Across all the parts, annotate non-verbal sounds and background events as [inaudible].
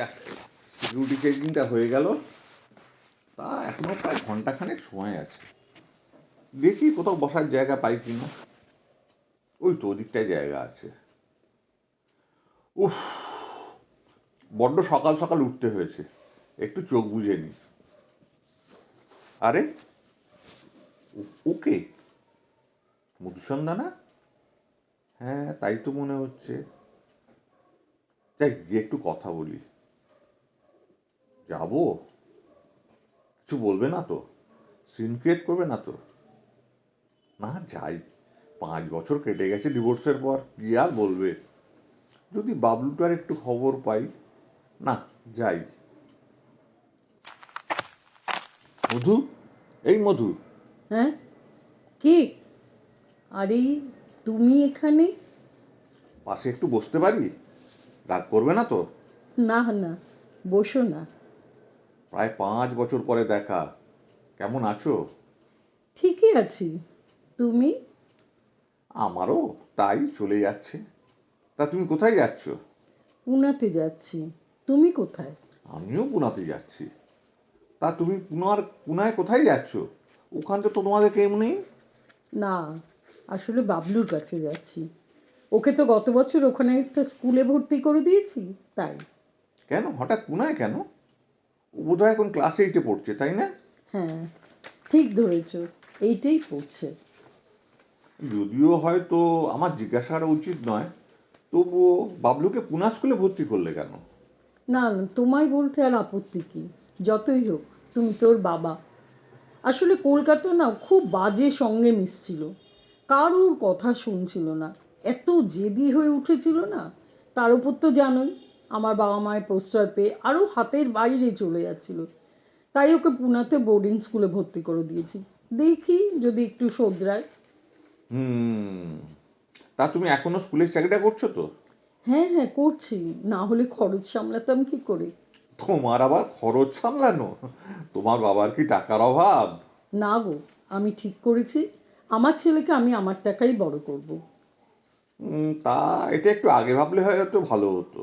যাক সিকিউরিটি চেকিংটা হয়ে গেল। তা এখনও প্রায় ঘন্টাখানেক সময় আছে। দেখি কোথাও বসার জায়গা পাই কি না ওই তো ওদিকটায় জায়গা আছে। উফ, বড্ড সকাল সকাল উঠতে হয়েছে। একটু চোখ বুঝে নি। আরে ওকে? মধুসন্ধানা হ্যাঁ তাই তো মনে হচ্ছে। যাই, গিয়ে একটু কথা বলি। যাব? কিছু বলবে না তো? সিন ক্রিয়েট করবে না তো? না যাই। পাঁচ বছর কেটে গেছে ডিভোর্সের পর কি আর বলবে? যদি বাবলুটার একটু খবর পাই না যাই। মধু? এই মধু। হ্যাঁ? কে? আরে তুমি এখানে? পাশে একটু বসতে পারি? রাগ করবে না তো? না না বসো না। প্রায় পাঁচ বছর পরে দেখা। কেমন আছো? ঠিকই আছি। তুমি? আমারও তাই চলে যাচ্ছে। তা তুমি কোথায় যাচ্ছ? পুনাতে যাচ্ছি। তুমি কোথায়? আমিও পুনাতে যাচ্ছি। তা তুমি পুনার পুনায় কোথায় যাচ্ছ? ওখান তো তোমাদের কেউ নেই? না আসলে বাবলুর কাছে যাচ্ছি। ওকে তো গত বছর ওখানে একটা স্কুলে ভর্তি করে দিয়েছি তাই। কেন? হঠাৎ পুনায় কেন? বোধহয় এখন ক্লাস এইটে পড়ছে তাই না? হ্যাঁ ঠিক ধরেছ এইটাই পড়ছে। যদিও হয়তো আমার জিজ্ঞাসা করা উচিত নয় তবুও বাবলুকে পুনা স্কুলে ভর্তি করলে কেন? না না তোমায় বলতে আর আপত্তি কি? যতই হোক তুমি তোর বাবা। আসলে কলকাতা না খুব বাজে সঙ্গে মিশছিল। কারোর কথা শুনছিল না। এত জেদি হয়ে উঠেছিল না? তার উপর তো জানোই। আমার বাবা মায়ের পোস্টার পেয়ে আরও হাতের বাইরে চলে যাচ্ছিল। তাই ওকে পুনাতে বোর্ডিং স্কুলে ভর্তি করে দিয়েছি। দেখি যদি একটু শোধরায়। হুম তা তুমি এখনও স্কুলের চাকরিটা করছ তো? হ্যাঁ হ্যাঁ করছি। না হলে খরচ সামলাতাম কি করে? তোমার আবার খরচ সামলানো? তোমার বাবার কি টাকার অভাব? না গো আমি ঠিক করেছি। আমার ছেলেকে আমি আমার টাকাই বড় করব। তা এটা একটু আগে ভাবলে হয়তো ভালো হতো।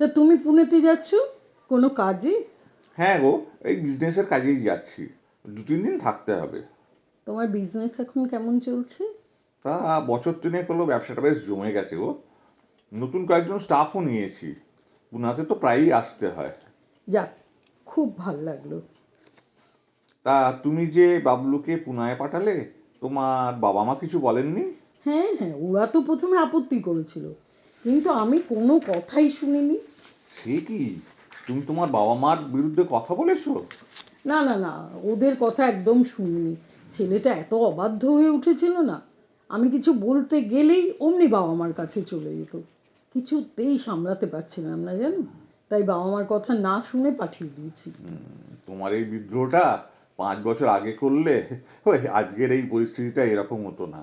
তা তুমি পুনেতে যাচ্ছ? কোনো কাজে? হ্যাঁ গো এই বিজনেসের কাজেই যাচ্ছি। দু তিন দিন থাকতে হবে। তোমার বিজনেস এখন কেমন চলছে? তা বছর তিনেক হলো ব্যবসাটা বেশ জমে গেছে গো। নতুন কয়েকজন স্টাফও নিয়েছি। পুনাতে তো প্রায়ই আসতে হয়। যাক খুব ভালো লাগল। তা তুমি যে বাবলুকে পুনায় পাঠালে তোমার বাবা মা কিছু বলেননি? হ্যাঁ হ্যাঁ ওরা তো প্রথমে আপত্তি করেছিল। কিন্তু আমি কোনো কথাই শুনিনি। সে কি? তুমি তোমার বাবা মার বিরুদ্ধে কথা বলেছ? না না না ওদের কথা একদম শুনিনি। ছেলেটা এত অবাধ্য হয়ে উঠেছিল না। আমি কিছু বলতে গেলেই অমনি বাবা মার কাছে চলে যেত। কিছুতেই সামলাতে পারছিলাম না জানো? তাই বাবা মার কথা না শুনে পাঠিয়ে দিয়েছি। তোমার এই বিদ্রোহটা পাঁচ বছর আগে করলে ওই আজকের এই পরিস্থিতিটা এরকম হতো না।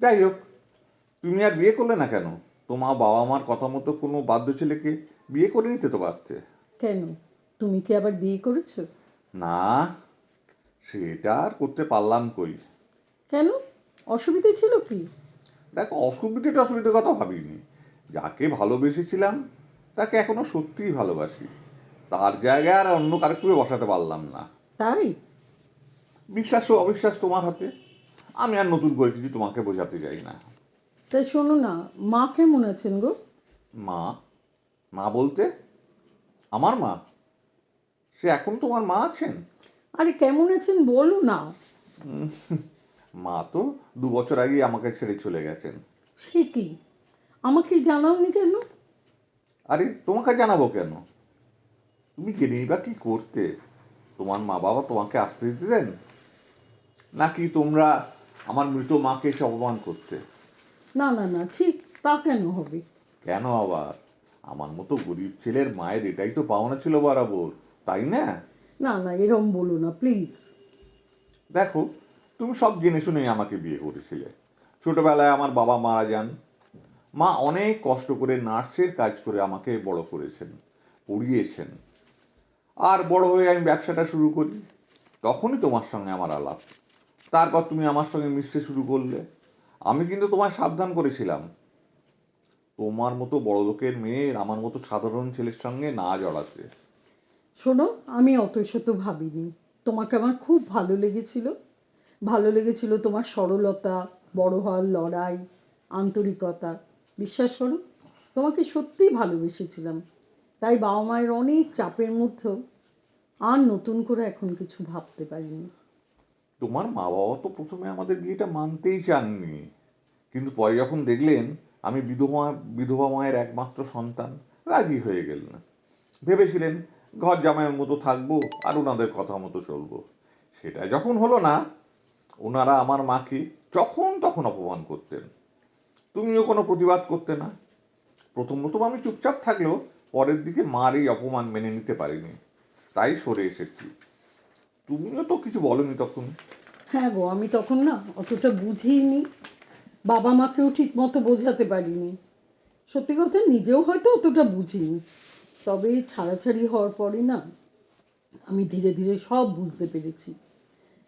যাই হোক তুমি আর বিয়ে করলে না কেন? তোমার বাবা মার কথা মতো কোনো বাধ্য ছেলেকে বিয়ে করে নিতে তো পারতে। কেন? তুমি কি আবার বিয়ে করেছ? না সেটা আর করতে পারলাম কই? কেন? অসুবিধে ছিল কি? দেখো অসুবিধেটা অসুবিধার কথা ভাবিনি। যাকে ভালোবেসেছিলাম তাকে এখনও সত্যিই ভালোবাসি। তার জায়গায় আর অন্য কারোকে বসাতে পারলাম না। তাই? বিশ্বাস ও অবিশ্বাস তোমার হাতে। আমি আর নতুন করে কিছু তোমাকে বোঝাতে চাই না। তাই শোনো না মা কেমন আছেন গো? মা? মা বলতে? আমার মা? সে এখন তোমার মা আছেন? আরে কেমন আছেন বলো না। [laughs] মা তো দু বছর আগে আমাকে ছেড়ে চলে গেছেন। সে কি? আমাকে জানাওনি কেন? আরে তোমাকে জানাব কেন? তুমি জেনেই বা কি করতে? তোমার মা বাবা তোমাকে আসতে দিতে দেন নাকি তোমরা আমার মৃত মাকে এসে অপমান করতে? না না না ঠিক তা কেন হবে? কেন আবার? আমার মতো গরিব ছেলের মায়ের এটাই তো পাওনা ছিল বরাবর তাই না? না না এরম বলো না প্লিজ দেখো তুমি সব জেনে শুনেই আমাকে বিয়ে করেছিলে। ছোটবেলায় আমার বাবা মারা যান। মা অনেক কষ্ট করে নার্সের কাজ করে আমাকে বড় করেছেন পড়িয়েছেন। আর বড় হয়ে আমি ব্যবসাটা শুরু করি তখনই তোমার সঙ্গে আমার আলাপ। তারপর তুমি আমার সঙ্গে মিশতে শুরু করলে। আমি কিন্তু তোমায় সাবধান করেছিলাম। তোমার মতো বড় লোকের মেয়ের আমার মতো সাধারণ ছেলের সঙ্গে না জড়াতে। শোনো, আমি অত শত ভাবিনি। তোমাকে আমার খুব ভালো লেগেছিল। ভালো লেগেছিল তোমার সরলতা, বড় হওয়ার লড়াই, আন্তরিকতা। বিশ্বাস করো, তোমাকে সত্যিই ভালোবেসেছিলাম। তাই বাবা মায়ের অনেক চাপের মধ্যেও আর নতুন করে এখন কিছু ভাবতে পারিনি। তোমার মা বাবা তো প্রথমে আমাদের বিয়েটা মানতেই চাননি। কিন্তু পরে যখন দেখলেন, আমি বিধবা বিধবা মায়ের একমাত্র সন্তান, রাজি হয়ে গেলেন। ভেবেছিলেন ঘর জামাইয়ের মতো থাকব আর ওনাদের কথা মতো চলবো। সেটা যখন হলো না ওনারা আমার মাকে যখন তখন অপমান করতেন। তুমিও কোনো প্রতিবাদ করতে না। প্রথম প্রথম আমি চুপচাপ থাকলেও পরের দিকে মার এই অপমান মেনে নিতে পারিনি। তাই সরে এসেছি। তুমিও তো কিছু বলনি তখন। হ্যাঁ গো আমি তখন না অতটা বুঝিনি। বাবা মাকেও ঠিক মতো বোঝাতে পারিনি। সত্যি কথা নিজেও হয়তো অতটা বুঝিনি। তবে ছাড়াছাড়ি হওয়ার পরে না আমি ধীরে ধীরে সব বুঝতে পেরেছি।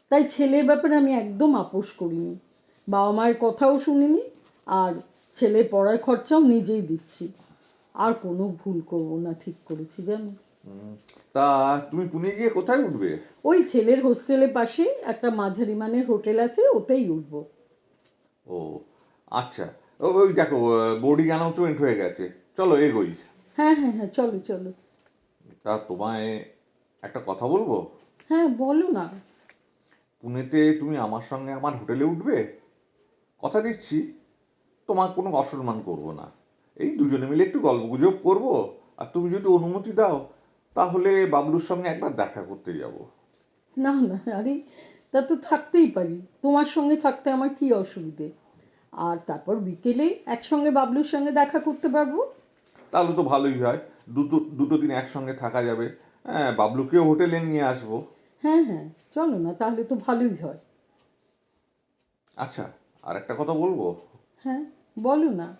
তাই ছেলের ব্যাপারে আমি একদম আপোষ করিনি। বাবা মায়ের কথাও শুনিনি আর ছেলে পড়ার খরচাও নিজেই দিচ্ছি। আর কোনো ভুল করব না ঠিক করেছি জানো? তা তুমি পুনে গিয়ে কোথায় উঠবে? ওই ছেলের হোস্টেলের পাশে একটা মাঝারি মানের হোটেল আছে ওতেই উঠবো। ও আচ্ছা। ওই দেখো বোর্ডিং অ্যানাউন্সমেন্ট হয়ে গেছে। চলো এগোই। হ্যাঁ হ্যাঁ হ্যাঁ চলো চলো। তা তোমায় একটা কথা বলব? হ্যাঁ বলো না। পুনেতে তুমি আমার সঙ্গে আমার হোটেলে উঠবে? কথা দিচ্ছি তোমার কোনো অসম্মান করব না। এই দুজনে মিলে একটু গল্প গুজব করব আর তুমি যদি অনুমতি দাও তাহলে বাবলুর সঙ্গে একবার দেখা করতে যাব। না না আরে তা তো থাকতেই পারি। তোমার সঙ্গে থাকতে আমার কি অসুবিধে? আর তারপর বিকেলে একসঙ্গে বাবলুর সঙ্গে দেখা করতে পারব? তাহলে তো ভালোই হয়। দুটো দুটো দিন একসঙ্গে থাকা যাবে। হ্যাঁ বাবলুকেও হোটেলে নিয়ে আসব। হ্যাঁ হ্যাঁ চলো না তাহলে তো ভালোই হয়। আচ্ছা আর একটা কথা বলব? হ্যাঁ বলো না।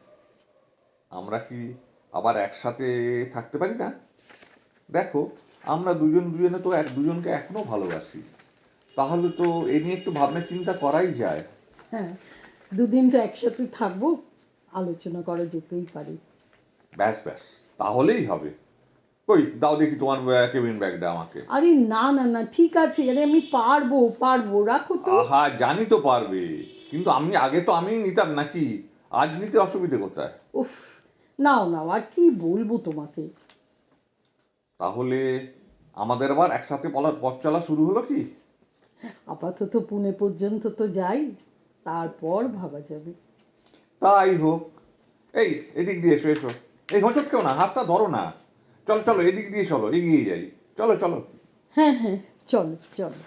আমরা কি আবার একসাথে থাকতে পারি না? দেখো আমরা দুজন দুজনে তো এক দুজনকে এখনও ভালোবাসি। তাহলে তো এ নিয়ে একটু ভাবনা চিন্তা করাই যায়। হ্যাঁ দুদিন তো একসাথে থাকব আলোচনা করা যেতেই পারে। ব্যাস ব্যাস তাহলেই হবে। কই দাও দেখি তোমার কেবিন ব্যাগটা আমাকে। আরে না না না ঠিক আছে আরে আমি পারব পারব রাখো তো। আহা জানি তো পারবে কিন্তু আমি আগে তো আমিই নিতাম নাকি? আজ নিতে অসুবিধে কোথায়? উফ নাও নাও আর কি বলব তোমাকে? তাহলে আমাদের আবার একসাথে বলার পথ চলা শুরু হলো কি? আপাতত পুনে পর্যন্ত তো যাই তারপর ভাবা যাবে। তাই হোক। এই এদিক দিয়ে এসো এসো। এই হোঁচট কেউ না হাতটা ধরো না। চলো চলো এদিক দিয়ে চলো এগিয়ে যাই। চলো চলো। হ্যাঁ হ্যাঁ চলো চলো।